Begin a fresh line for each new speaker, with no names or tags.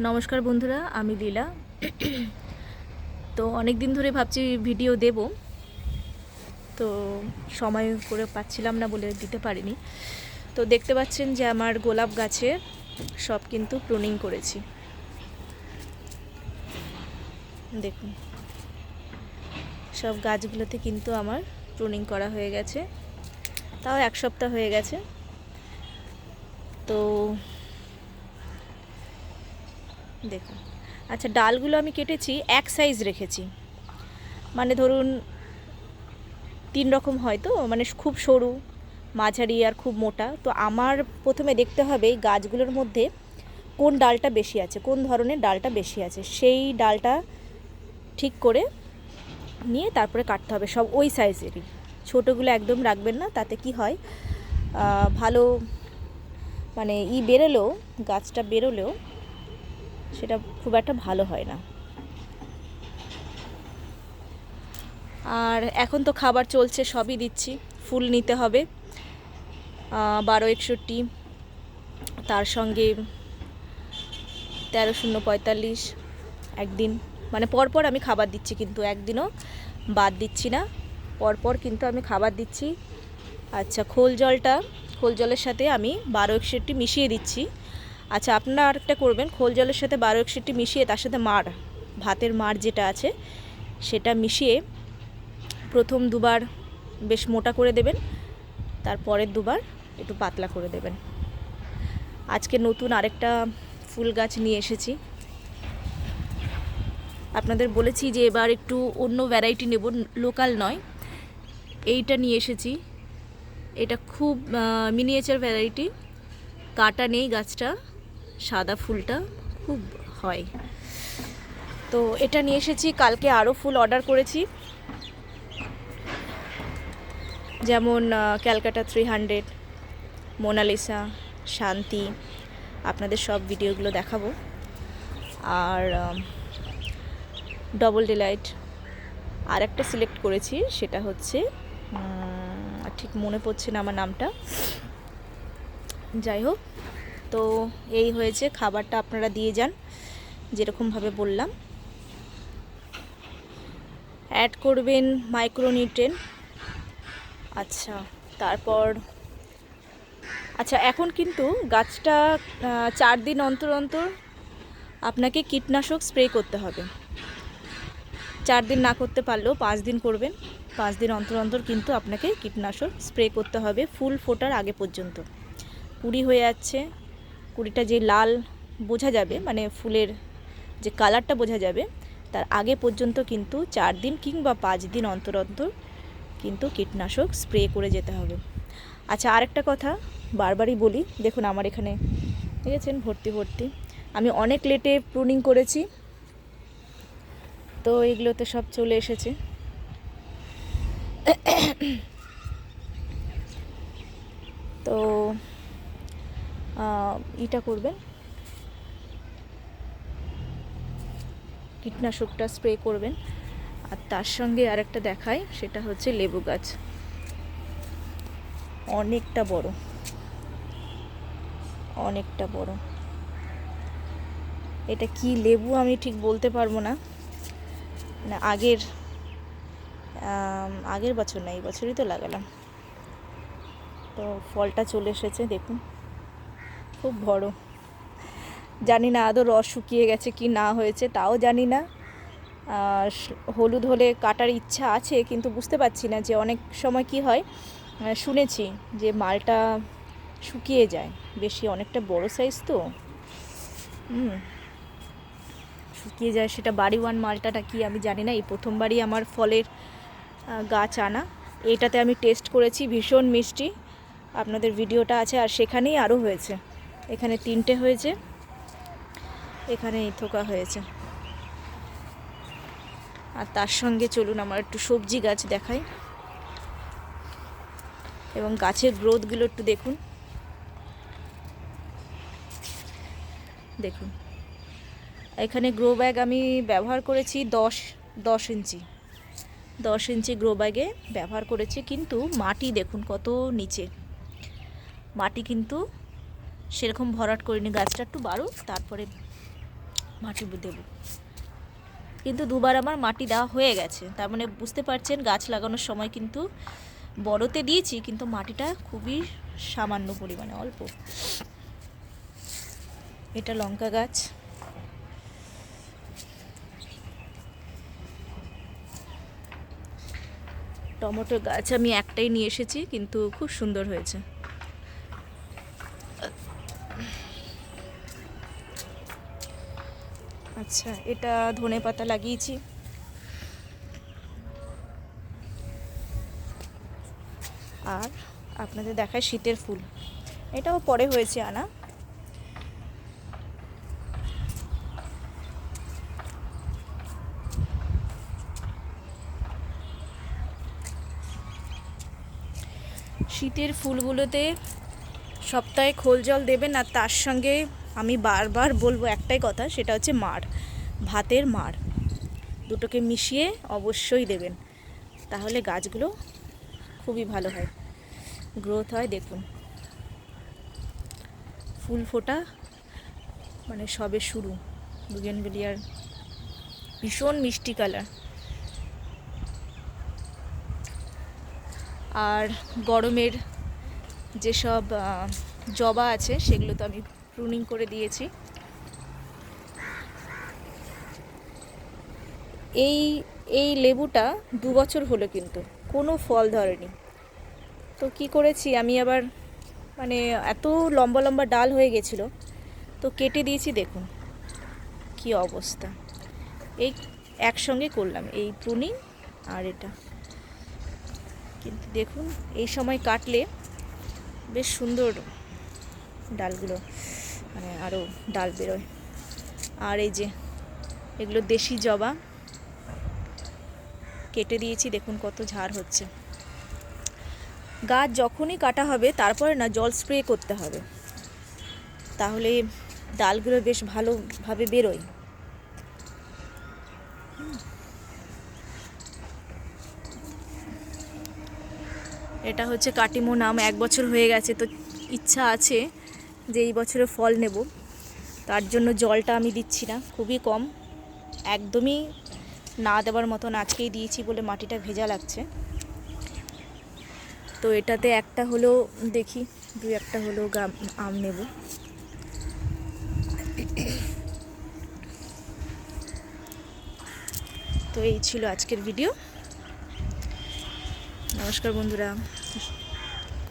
নমস্কার বন্ধুরা, আমি লীলা। তো অনেক দিন ধরে ভাবছি ভিডিও দেব। তো সময় করে পাচ্ছিলাম না বলে দিতে পারিনি। তো দেখতে পাচ্ছেন যে আমার গোলাপ গাছে সব কিন্তু প্রুনিং করেছি। দেখুন। সব গাছগুলোতে কিন্তু আমার প্রুনিং করা হয়ে গেছে। তাও এক সপ্তাহ হয়ে গেছে। তো দেখুন। আচ্ছা ডালগুলো আমি কেটেছি, এক সাইজ রেখেছি। মানে ধরুন, তিন রকম হয় তো মানে খুব সরু, মাঝারি আর খুব মোটা। তো আমার প্রথমে দেখতে হবে গাছগুলোর মধ্যে কোন ডালটা বেশি আছে, কোন ধরনের ডালটা বেশি আছে। সেই ডালটা ঠিক করে নিয়ে তারপরে কাটতে হবে, সব ওই সাইজেরই ছোটোগুলো একদম রাখবেন না, তাতে কি হয় ভালো মানে ই বেরোলেও, গাছটা বেরোলেও সেটা খুব একটা ভালো হয় না। আর এখন তো খাবার চলছে, সবই দিচ্ছি। ফুল নিতে হবে। বারো একষট্টি। তার সঙ্গে তেরো শূন্য পঁয়তাল্লিশ একদিন। মানে পরপর আমি খাবার দিচ্ছি কিন্তু একদিনও বাদ দিচ্ছি না। পরপর কিন্তু আমি খাবার দিচ্ছি। আচ্ছা খোল জলটা, খোল জলের সাথে আমি বারো একষট্টি মিশিয়ে দিচ্ছি। আচ্ছা আপনারা আরেকটা করবেন, খোল জলের সাথে বারো একষট্টি মিশিয়ে তার সাথে মার ভাতের মার যেটা আছে, সেটা মিশিয়ে প্রথম দুবার বেশ মোটা করে দেবেন তারপরের দুবার একটু পাতলা করে দেবেন। আজকে নতুন আরেকটা ফুল গাছ নিয়ে এসেছি। আপনাদের বলেছি যে এবার একটু অন্য ভ্যারাইটি নেব লোকাল নয়। এইটা নিয়ে এসেছি। এটা খুব মিনিয়েচার ভ্যারাইটি কাটা নেই গাছটা। সাদা ফুলটা খুব হয়। তো এটা নিয়ে এসেছি, কালকে আরও ফুল অর্ডার করেছি। যেমন ক্যালকাটা থ্রি হান্ড্রেড মোনালিসা, শান্তি, আপনাদের সব ভিডিওগুলো দেখাবো। আর ডবল ডিলাইট আর একটা সিলেক্ট করেছি, সেটা হচ্ছে ঠিক মনে পড়ছে না আমার নামটা। যাই হোক তো এই হয়েছে, খাবারটা আপনারা দিয়ে যান, যেরকমভাবে বললাম। অ্যাড করবেন মাইক্রোনিউট্রেন আচ্ছা তারপর আচ্ছা এখন কিন্তু গাছটা চার দিন অন্তর অন্তর আপনাকে কীটনাশক স্প্রে করতে হবে। চার দিন না করতে পারলেও পাঁচ দিন করবেন। পাঁচ দিন অন্তর অন্তর কিন্তু আপনাকে কীটনাশক স্প্রে করতে হবে, ফুল ফোটার আগে পর্যন্ত। কুড়ি হয়ে যাচ্ছে কুড়িটা যে লাল বোঝা যাবে মানে ফুলের যে কালারটা বোঝা যাবে, তার আগে পর্যন্ত কিন্তু চার দিন কিংবা পাঁচ দিন অন্তর অন্তর কিন্তু কীটনাশক স্প্রে করে যেতে হবে। আচ্ছা আরেকটা কথা বারবারই বলি, দেখুন আমার এখানে, দেখেছেন? ভর্তি ভর্তি। আমি অনেক লেটে প্রুনিং করেছি, তো এগুলোতে সব চলে এসেছে। তো ইটা করবেন। কীটনাশকটা স্প্রে করবেন। আর তার সঙ্গে আরেকটা দেখাই, সেটা হচ্ছে লেবু গাছ। অনেকটা বড়। অনেকটা বড়। এটা কি লেবু আমি ঠিক বলতে পারব না। না, আগের আগের বছর না, এই বছরই তো লাগালাম। তো ফলটা চলে এসেছে, দেখুন। খুব বড়। জানি না আদৌ রস শুকিয়ে গেছে কি না হয়েছে, তাও জানি না। হলুদ হলে কাটার ইচ্ছা আছে, কিন্তু বুঝতে পারছি না যে অনেক সময় কি হয়। শুনেছি যে মালটা শুকিয়ে যায়, বেশি অনেকটা বড় সাইজ তো। শুকিয়ে যায় সেটা বাড়ি ওয়ান মালটাটা কি আমি জানি না, এই প্রথমবারই আমার ফলের গাছ আনা। এটাতে আমি টেস্ট করেছি, ভীষণ মিষ্টি। আপনাদের ভিডিওটা আছে, আর সেখানেই আরও হয়েছে। এখানে তিনটে হয়েছে। এখানে থোকা হয়েছে। আর তার সঙ্গে চলুন আমার একটু সবজি গাছ দেখাই। এবং গাছের গ্রোথগুলো একটু দেখুন। দেখুন। এখানে গ্রো ব্যাগ আমি ব্যবহার করেছি দশ দশ ইঞ্চি। দশ ইঞ্চি গ্রো ব্যাগে ব্যবহার করেছি, কিন্তু মাটি দেখুন কত নিচে। মাটি কিন্তু সেরকম ভরাট করিনি, গাছটা একটু বাড়ুক, তারপরে মাটি দেব। কিন্তু দুবার আমার মাটি দেওয়া হয়ে গেছে, তার মানে বুঝতে পারছেন, গাছ লাগানোর সময় কিন্তু বড়তে দিয়েছি, কিন্তু মাটিটা খুবই সামান্য পরিমাণে, অল্প। এটা লঙ্কা গাছ। টমেটো গাছ আমি একটাই নিয়ে এসেছি, কিন্তু খুব সুন্দর হয়েছে। আচ্ছা এটা ধনে পাতা লাগিয়েছি। আর আপনাদের দেখায় শীতের ফুল। এটাও পরে হয়েছে, আনা। শীতের ফুলগুলোতে সপ্তাহে খোল জল দেবেন, আর তার সঙ্গে আমি বারবার বলব একটাই কথা, সেটা হচ্ছে মাড় ভাতের মাড় দুটোকে মিশিয়ে অবশ্যই দেবেন। তাহলে গাছগুলো খুবই ভালো হয়। গ্রোথ হয়, দেখুন। ফুল ফোটা মানে সবে শুরু। বুগেনভেলিয়ার ভীষণ মিষ্টি কালার। আর গরমের যেসব জবা আছে, সেগুলো তো আমি প্রুনিং করে দিয়েছি। এই এই লেবুটা দু বছর হলো কিন্তু, কোনো ফল ধরেনি। তো কি করেছি, আমি আবার মানে এত লম্বা লম্বা ডাল হয়ে গেছিল, তো কেটে দিয়েছি দেখুন, কি অবস্থা। এই একসঙ্গে করলাম, এই প্রুনিং আর এটা। কিন্তু দেখুন, এই সময় কাটলে বেশ সুন্দর ডালগুলো। মানে আরও ডাল বেরোয়। আর এই যে, এগুলো দেশি জবা। কেটে দিয়েছি, দেখুন কত ঝাড় হচ্ছে। গাছ যখনই কাটা হবে, তারপরে না, জল স্প্রে করতে হবে। তাহলে ডালগুলো বেশ ভালোভাবে বেরোয়। এটা হচ্ছে কাটিমো, নাম এক বছর হয়ে গেছে, তো ইচ্ছা আছে। যে এই বছরে ফল নেব, তার জন্য জলটা আমি দিচ্ছি না, খুবই কম। একদমই না দেওয়ার মতন আজকেই দিয়েছি বলে মাটিটা ভেজা লাগছে। তো এটাতে একটা হলো, দেখি, দু একটা হলো আম নেব। তো এই ছিল আজকের ভিডিও। নমস্কার বন্ধুরা।